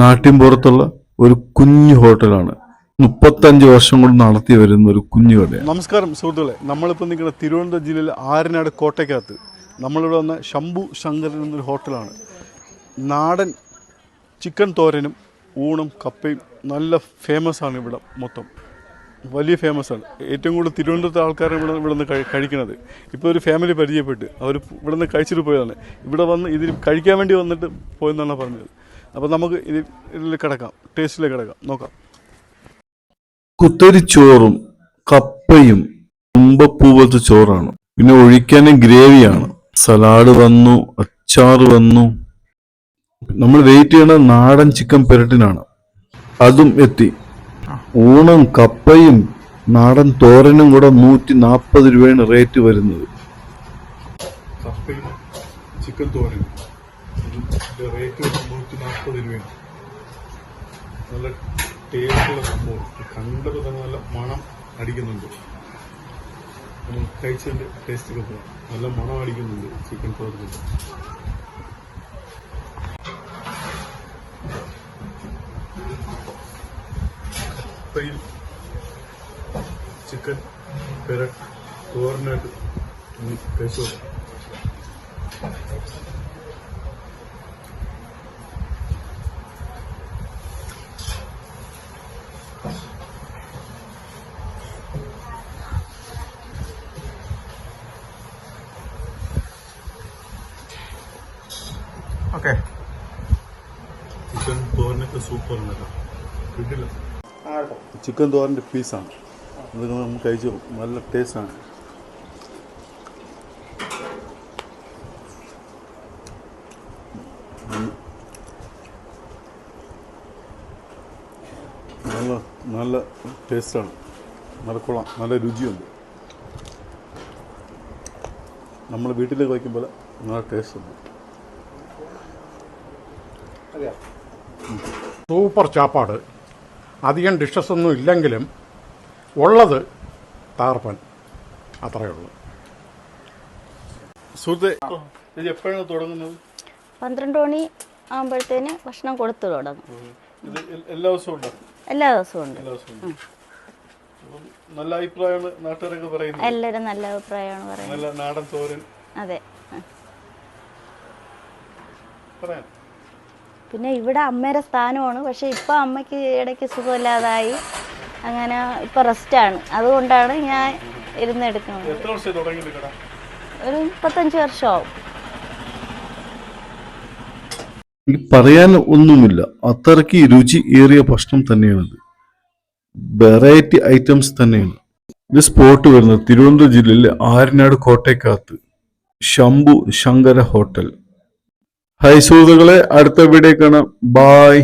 നാട്ടിൻപുറത്തുള്ള ഒരു കുഞ്ഞു ഹോട്ടലാണ്. മുപ്പത്തഞ്ച് വർഷം കൊണ്ട് നടത്തി വരുന്ന ഒരു കുഞ്ഞു കടയാണ്. നമസ്കാരം സുഹൃത്തുക്കളെ. നമ്മളിപ്പോൾ നിൽക്കുന്ന തിരുവനന്തപുരം ജില്ലയിൽ ആരനാട് കോട്ടയ്ക്കകത്ത് നമ്മളിവിടെ വന്ന ശംഭു ശങ്കരൻ എന്നൊരു ഹോട്ടലാണ്. നാടൻ ചിക്കൻ തോരനും ഊണും കപ്പയും നല്ല ഫേമസ് ആണ് ഇവിടെ മൊത്തം. വലിയ ഫേമസ് ആണ്. ഏറ്റവും കൂടുതൽ തിരുവനന്തപുരത്തെ ആൾക്കാരാണ് ഇവിടെ ഇവിടെ നിന്ന് കഴിക്കുന്നത്. ഇപ്പോൾ ഒരു ഫാമിലി പരിചയപ്പെട്ട് അവർ ഇവിടെ നിന്ന് കഴിച്ചിട്ട് പോയതാണ്. ഇവിടെ വന്ന് ഇതിൽ കഴിക്കാൻ വേണ്ടി വന്നിട്ട് പോയെന്നാണ് പറഞ്ഞത്. അപ്പോൾ നമുക്ക് ഇത് ഇതിൽ കിടക്കാം. ടേസ്റ്റിലേക്ക് കിടക്കാം. നോക്കാം. കുത്തരിച്ചോറും കപ്പയും തുമ്പപ്പൂവത്തെ ചോറാണ്. പിന്നെ ഒഴിക്കാനും ഗ്രേവിയാണ്. സലാഡ് വന്നു അച്ചാർ വന്നു. നമ്മൾ വെയിറ്റ് ചെയ്യണ നാടൻ ചിക്കൻ പെരട്ടിനാണ്. അതും എത്തി. ഊണും കപ്പയും നാടൻ തോരനും കൂടെ നൂറ്റി നാൽപ്പത് രൂപയാണ് റേറ്റ് വരുന്നത്. കപ്പയും ചിക്കൻ തോരനും റേറ്റ് നൂറ്റി നാൽപ്പത് രൂപയാണ്. നല്ല ടേസ്റ്റുള്ള സംഭവം. കണ്ടപ്പോൾ തന്നെ നല്ല മണം അടിക്കുന്നുണ്ട്. കഴിച്ചതിന്റെ ടേസ്റ്റ് ഒക്കെ നല്ല മണം അടിക്കുന്നുണ്ട് ചിക്കൻ തോരനിൽ കപ്പയിൽ ചിക്കൻ പെരട്ട് തോറിനായിട്ട് കഴിച്ചു നോക്കാം ഓക്കെ. ചിക്കൻ തോരനൊക്കെ സൂപ്പർ കേട്ടോ കിട്ടില്ല. ചിക്കൻ തോരന്റെ പീസാണ്. അതൊക്കെ നമ്മൾ കഴിച്ചു നല്ല ടേസ്റ്റാണ്. നല്ല നല്ല ടേസ്റ്റാണ്. നല്ല കൊള്ളാം. നല്ല രുചിയുണ്ട്. നമ്മൾ വീട്ടിലേക്ക് വയ്ക്കുമ്പോൾ നല്ല ടേസ്റ്റ് ഉണ്ട് സൂപ്പർ ചാപ്പാട്. അധികം ഡിഷസ് ഒന്നും ഇല്ലെങ്കിലും ഉള്ളത് താർപ്പൻ അത്രയേ ഉള്ളൂ. സുഹൃത്തെ ഇത് എപ്പോഴാണ് തുടങ്ങുന്നത്? പന്ത്രണ്ട് മണി ആകുമ്പോഴത്തേന് ഭക്ഷണം കൊടുത്തു തുടങ്ങും. ഇത് എല്ലാ ദിവസവും ഉണ്ടോ എല്ലാ ദിവസവും ഉണ്ട് നല്ല അഭിപ്രായമാണ് നാട്ടുകാരൊക്കെ പറയുന്നത്. എല്ലാവരും നല്ല അഭിപ്രായമാണ് പറയുന്നത്. നല്ല നാടൻ തോരൻ. അതെ. പിന്നെ ഇവിടെ അമ്മയുടെ സ്ഥാനമാണ്. പക്ഷെ ഇപ്പം അമ്മയ്ക്ക് ഇടയ്ക്ക് സുഖമില്ലാതായി. അങ്ങനെ ഇപ്പൊ റെസ്റ്റ് ആണ് അതുകൊണ്ടാണ് ഞാൻ ഇരുന്നെടുക്കുന്നത് ഒരു മുപ്പത്തഞ്ച് വർഷമാവും. പറയാൻ ഒന്നുമില്ല. അത്രയ്ക്ക് രുചി ഏറിയ ഭക്ഷണം തന്നെയാണിത്. വെറൈറ്റി ഐറ്റംസ് തന്നെയാണ്. ഇത് സ്പോട്ട് വരുന്നത് തിരുവനന്തപുരം ജില്ലയിലെ ആര്യനാട് കോട്ടയ്ക്കകത്ത്. ശംഭു ശങ്കര ഹോട്ടൽ ഹൈ അടുത്ത വീഡിയോ കാണാം. ബായ്